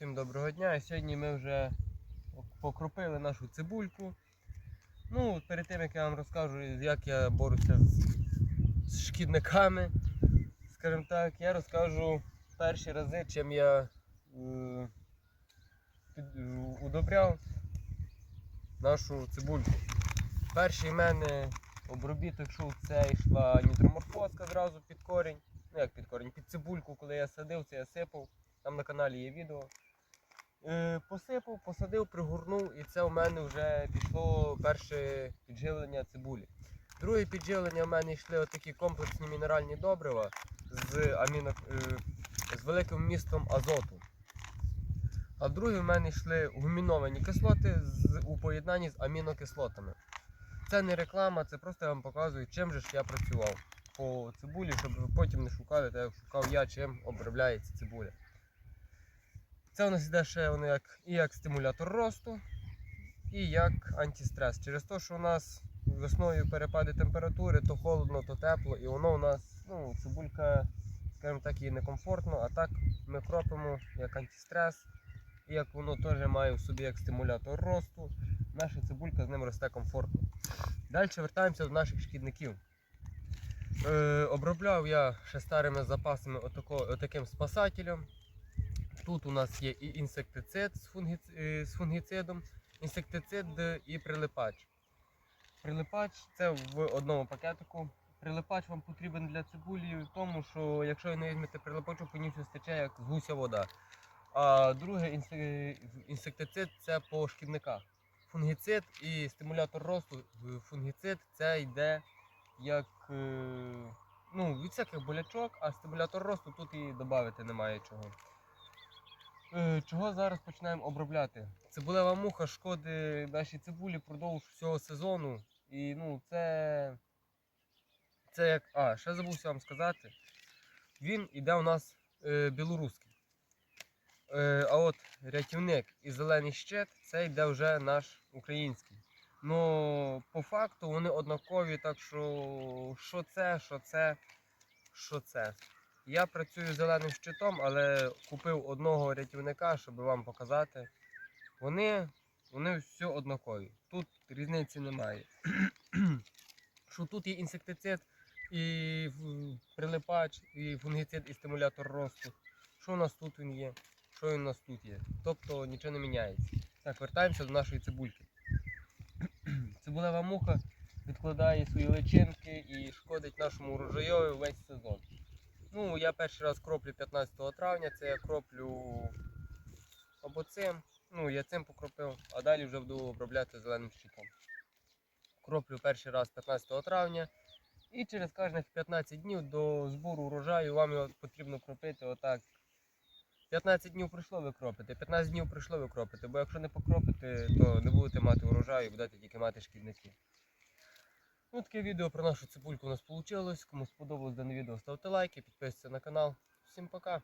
Всім доброго дня. І Сьогодні ми вже покропили нашу цибульку. Ну, перед тим як я вам розкажу, як я борюся з, шкідниками, скажімо так, я розкажу перші рази, чим я е, удобряв нашу цибульку. Перший в мене обробіток йшов, це йшла нітроморфозка зразу під корінь. Ну як під корінь, під цибульку, коли я садив, це я сипав. Там на каналі є відео. Е, посипав, посадив, пригорнув, і це у мене вже пішло перше підживлення цибулі. Друге підживлення в мене йшли отакі комплексні мінеральні добрива з, аміно, е, з великим вмістом азоту. А друге в мене йшли гуміновані кислоти з, у поєднанні з амінокислотами. Це не реклама, це просто я вам показую, чим же ж я працював по цибулі, щоб ви потім не шукали, так як шукав я, чим обробляється цибуля. Це у нас йде ще воно як, і як стимулятор росту, і як антистрес. Через те, що у нас весною перепади температури, то холодно, то тепло, і воно у нас, ну, цибулька, скажімо так, їй некомфортно, а так ми кропимо як антистрес, і як воно теж має в собі як стимулятор росту, наша цибулька з ним росте комфортно. Далі вертаємося до наших шкідників. Е, обробляв я ще старими запасами отако, отаким спасателем. Тут у нас є і інсектицид з, е, фунгіцидом, інсектицид і прилипач. Прилипач це в одному пакетику. Прилипач вам потрібен для цибулі в тому, що якщо ви не візьмете прилипачу, по ній стече як з гуся вода. А друге інсектицид це по шкідниках. Фунгіцид і стимулятор росту. Фунгіцид це йде як е, ну, від всяких болячок, а стимулятор росту тут і додати немає чого. Е, Чого зараз починаємо обробляти? Цибулева муха шкодить нашій цибулі впродовж всього сезону. І ну, це, це як. А, ще забувся вам сказати. Він іде у нас е, білоруський. Е, а от рятівник і зелений щит це йде вже наш український. Ну, по факту вони однакові, так що що це, що це, що це. Я працюю зеленим щитом, але купив одного рятівника, щоб вам показати. Вони, вони все однакові. Тут різниці немає. що тут є інсектицид, і прилипач, і фунгіцид, і стимулятор росту. Що у нас тут він є, що він у нас тут є. Тобто нічого не міняється. Так, вертаємося до нашої цибульки. Цибулева муха відкладає свої личинки і шкодить нашому урожаю весь сезон. Ну, я перший раз кроплю 15 травня, це я кроплю або цим, ну я цим покропив, а далі вже буду обробляти зеленим щитом. Кроплю перший раз 15 травня і через кожних 15 днів до збору урожаю вам його потрібно кропити отак. 15 днів пройшло ви кропите, 15 днів пройшло ви кропите, бо якщо не покропите, то не будете мати урожаю, будете тільки мати шкідників. Ну, таке відео про нашу цибульку у нас вийшло. Кому сподобалось дане відео, ставте лайки, підписуйтесь на канал. Всім пока!